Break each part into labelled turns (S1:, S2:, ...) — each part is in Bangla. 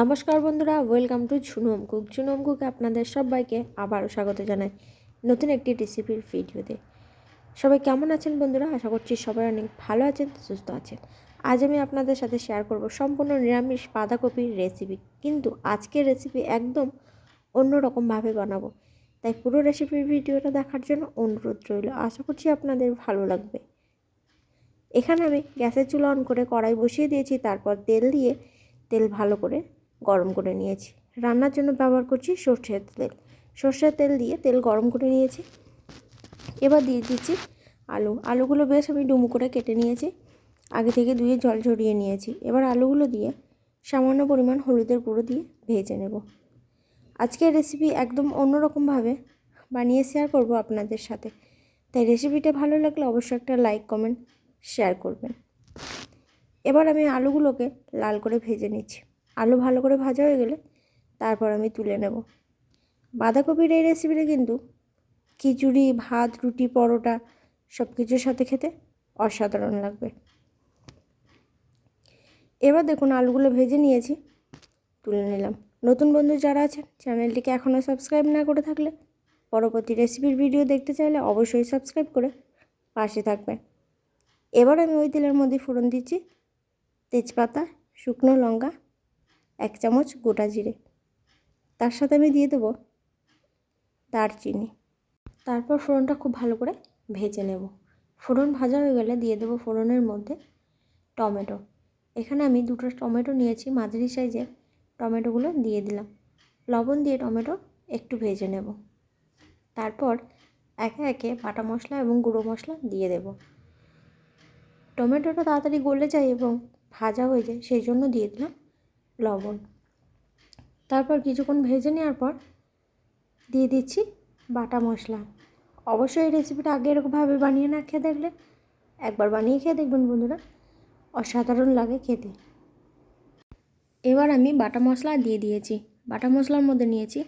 S1: নমস্কার বন্ধুরা welcome to Jhunum Cook Jhunum কুকে আপনাদের সবাইকে আবারও স্বাগত জানাই নতুন একটি রেসিপির ভিডিওতে সবাই কেমন আছেন বন্ধুরা? আশা করছি সবাই অনেক ভালো আছেন, সুস্থ আছেন। আজ আমি আপনাদের সাথে শেয়ার করব সম্পূর্ণ নিরামিষ বাঁধাকপির রেসিপি কিন্তু আজকের রেসিপি একদম অন্য রকমভাবে বানাবো। তাই পুরো রেসিপির ভিডিওটা দেখার জন্য অনুরোধ রইল। আশা করছি আপনাদের ভালো লাগবে। এখানে আমি গ্যাসের চুলা অন করে কড়াই বসিয়ে দিয়েছি, তারপর তেল দিয়ে তেল ভালো করে গরম করে নিয়েছি। রান্নার জন্য ব্যবহার করছি সর্ষের তেল। সর্ষের তেল দিয়ে তেল গরম করে নিয়েছি। এবার দিয়ে দিচ্ছি আলু। আলুগুলো বেশ আমি ডুমু করে কেটে নিয়েছি। আগে থেকে ধুয়ে জল ঝরিয়ে নিয়েছি। এবার আলুগুলো দিয়ে সামান্য পরিমাণ হলুদের গুঁড়ো দিয়ে ভেজে নেব। আজকের রেসিপি একদম অন্যরকমভাবে বানিয়ে শেয়ার করব আপনাদের সাথে। তাই রেসিপিটা ভালো লাগলে অবশ্যই একটা লাইক কমেন্ট শেয়ার করবেন। এবার আমি আলুগুলোকে লাল করে ভেজে নিচ্ছি। আলু ভালো করে ভাজা হয়ে গেলে তারপর আমি তুলে নেব। বাঁধাকপির এই রেসিপিটা কিন্তু খিচুড়ি, ভাত, রুটি, পরোটা সব কিছুর সাথে খেতে অসাধারণ লাগবে। এবার দেখুন আলুগুলো ভেজে নিয়েছি, তুলে নিলাম। নতুন বন্ধু যারা আছেন, চ্যানেলটিকে এখনও সাবস্ক্রাইব না করে থাকলে পরবর্তী রেসিপির ভিডিও দেখতে চাইলে অবশ্যই সাবস্ক্রাইব করে পাশে থাকবেন। এবার আমি ওই তেলের মধ্যে ফোড়ন দিচ্ছি তেজপাতা, শুকনো লঙ্কা এক চামচ গোটা জিরে। তার সাথে আমি দিয়ে দেবো দারচিনি। তারপর ফোড়নটা খুব ভালো করে ভেজে নেব। ফোড়ন ভাজা হয়ে গেলে দিয়ে দেবো ফোড়নের মধ্যে টমেটো। এখানে আমি দুটো টমেটো নিয়েছি, মাঝারি সাইজের টমেটোগুলো দিয়ে দিলাম। লবণ দিয়ে টমেটো একটু ভেজে নেব। তারপর একে একে বাটা মশলা এবং গুঁড়ো মশলা দিয়ে দেব। টমেটোটা তাড়াতাড়ি গলে যায় এবং ভাজা হয়ে যায়, সেই জন্য দিয়ে দিলাম লবণ। তারপর কিছুক্ষণ ভেজে নেওয়ার পর দিয়ে দিচ্ছি বাটা মশলা। অবশ্যই এই রেসিপিটা আগে এরকমভাবে বানিয়ে না খেয়ে দেখলে, একবার বানিয়ে খেয়ে দেখবেন বন্ধুরা। অসাধারণ লাগে খেতে। এবার আমি বাটা মশলা দিয়ে দিয়েছি। বাটা মশলার মধ্যে নিয়েছি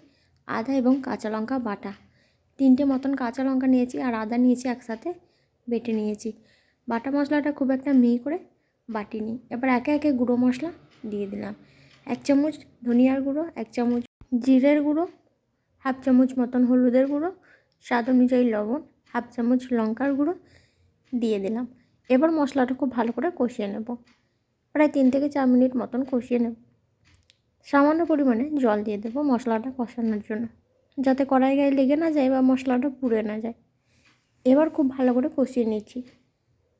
S1: আদা এবং কাঁচা লঙ্কা বাটা। তিনটে মতন কাঁচা লঙ্কা নিয়েছি আর আদা নিয়েছি একসাথে বেটে নিয়েছি। বাটা মশলাটা খুব একটা মিহি করে বাটিনি। এবার একে একে গুঁড়ো মশলা দিয়ে দিলাম। এক চামচ ধনিয়ার গুঁড়ো, এক চামচ জিরের গুঁড়ো, হাফ চামচ মতন হলুদের গুঁড়ো, স্বাদ অনুযায়ী লবণ, হাফ চামচ লঙ্কার গুঁড়ো দিয়ে দিলাম। এবার মশলাটা খুব ভালো করে কষিয়ে নেব। প্রায় তিন থেকে চার মিনিট মতন কষিয়ে নেব। সামান্য পরিমাণে জল দিয়ে দেবো মশলাটা কষানোর জন্য, যাতে কড়াই গায়ে লেগে না যায় বা মশলাটা পুড়ে না যায়। এবার খুব ভালো করে কষিয়ে নিচ্ছি।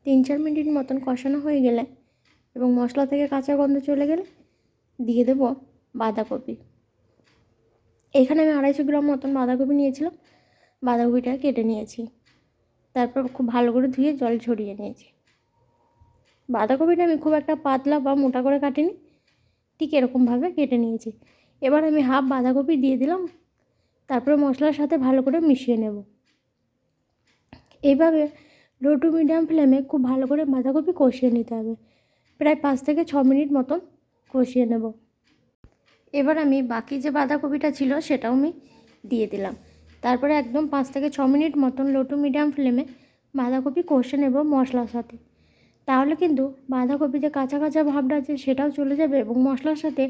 S1: তিন চার মিনিট মতন কষানো হয়ে গেলে এবং মশলা থেকে কাঁচা গন্ধ চলে গেলে দিয়ে দেব বাঁধাকপি। এখানে আমি আড়াইশো গ্রাম মতন বাঁধাকপি নিয়েছিলাম। বাঁধাকপিটা কেটে নিয়েছি। তারপর খুব ভালো করে ধুয়ে জল ঝরিয়ে নিয়েছি। বাঁধাকপিটা আমি খুব একটা পাতলা বা মোটা করে কাটিনি, ঠিক এরকমভাবে কেটে নিয়েছি। এবার আমি হাফ বাঁধাকপি দিয়ে দিলাম, তারপরে মশলার সাথে ভালো করে মিশিয়ে নেব। এইভাবে লো টু মিডিয়াম ফ্লেমে খুব ভালো করে বাঁধাকপি কষিয়ে নিতে হবে। প্রায় পাঁচ থেকে ছ মিনিট মতন কষিয়ে নেব। এবার আমি বাকি যে বাঁধাকপিটা ছিল সেটাও আমি দিয়ে দিলাম। তারপরে একদম পাঁচ থেকে ছ মিনিট মতন লো টু মিডিয়াম ফ্লেমে বাঁধাকপি কষে নেব মশলার সাথে। তাহলে কিন্তু বাঁধাকপি যে কাঁচা কাঁচা ভাবটা আছে সেটাও চলে যাবে এবং মশলার সাথে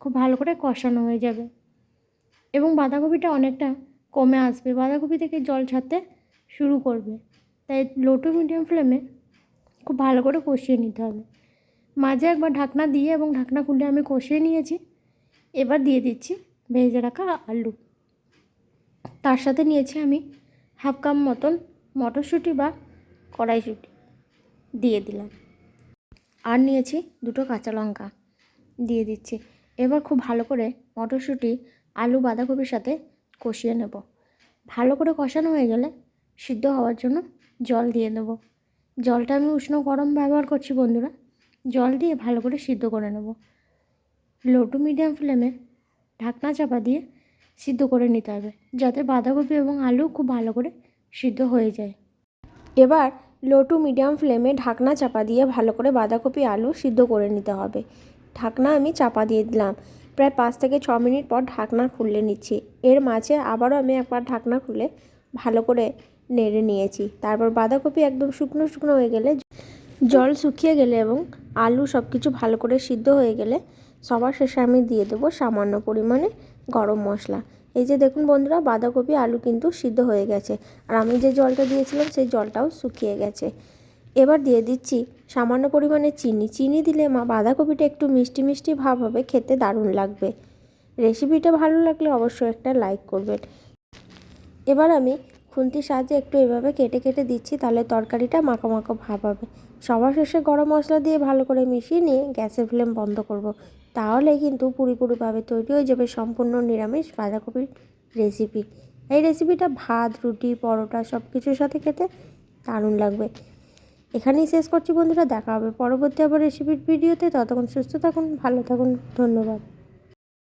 S1: খুব ভালো করে কষানো হয়ে যাবে। এবং বাঁধাকপিটা অনেকটা কমে আসবে। বাঁধাকপি থেকে জল ছাড়তে শুরু করবে। তাই লো টু মিডিয়াম ফ্লেমে খুব ভালো করে কষিয়ে নিতে হবে। মাঝে একবার ঢাকনা দিয়ে এবং ঢাকনা খুলে আমি কষিয়ে নিয়েছি। এবার দিয়ে দিচ্ছি ভেজে রাখা আলু। তার সাথে নিয়েছি আমি হাফ কাপ মতন মটরশুঁটি বা কড়াইশুঁটি। দিয়ে দিলাম। আর নিয়েছি দুটো কাঁচা লঙ্কা। দিয়ে দিচ্ছি। এবার খুব ভালো করে মটরশুঁটি, আলু, বাঁধাকপির সাথে কষিয়ে নেব। ভালো করে কষানো হয়ে গেলে সিদ্ধ হওয়ার জন্য জল দিয়ে দেবো জলটা আমি উষ্ণ গরম ব্যবহার করছি বন্ধুরা। জল দিয়ে ভালো করে সিদ্ধ করে নেব। লো টু মিডিয়াম ফ্লেমে ঢাকনা চাপা দিয়ে সিদ্ধ করে নিতে হবে, যাতে বাঁধাকপি এবং আলু খুব ভালো করে সিদ্ধ হয়ে যায়। এবার লো টু মিডিয়াম ফ্লেমে ঢাকনা চাপা দিয়ে ভালো করে বাঁধাকপি, আলু সিদ্ধ করে নিতে হবে। ঢাকনা আমি চাপা দিয়ে দিলাম। প্রায় পাঁচ থেকে ছ মিনিট পর ঢাকনা খুলে নিচ্ছি। এর মাঝে আবারও আমি একবার ঢাকনা খুলে ভালো করে নেড়ে নিয়েছি। তারপর বাঁধাকপি একদম শুকনো শুকনো হয়ে গেলে জল শুকিয়ে গেলে এবং আলু সব কিছু ভালো করে সিদ্ধ হয়ে গেলে
S2: সবার শেষে আমি দিয়ে দেবো সামান্য পরিমাণে গরম মশলা। এই যে দেখুন বন্ধুরা, বাঁধাকপি, আলু কিন্তু সিদ্ধ হয়ে গেছে। আর আমি যে জলটা দিয়েছিলাম, সেই জলটাও শুকিয়ে গেছে। এবার দিয়ে দিচ্ছি সামান্য পরিমাণে চিনি। চিনি দিলে মা, বাঁধাকপিটা একটু মিষ্টি মিষ্টি ভাব হবে, খেতে দারুণ লাগবে। রেসিপিটা ভালো লাগলে অবশ্যই একটা লাইক করবেন। এবার আমি খুন্তির সাহায্যে একটু এভাবে কেটে কেটে দিচ্ছি, তাহলে তরকারিটা মাখো মাখো ভাব হবে। সবার শেষে গরম মশলা দিয়ে ভালো করে মিশিয়ে নিয়ে গ্যাসের ফ্লেম বন্ধ করব। তাহলে কিন্তু পুরিপুরিভাবে তৈরি হয়ে যাবে সম্পূর্ণ নিরামিষ বাঁধাকপির রেসিপি। এই রেসিপিটা ভাত, রুটি, পরোটা সব কিছুর সাথে খেতে দারুণ লাগবে। এখানেই শেষ করছি বন্ধুরা, দেখা হবে পরবর্তী আবার রেসিপির ভিডিওতে। ততক্ষণ সুস্থ থাকুন, ভালো থাকুন, ধন্যবাদ।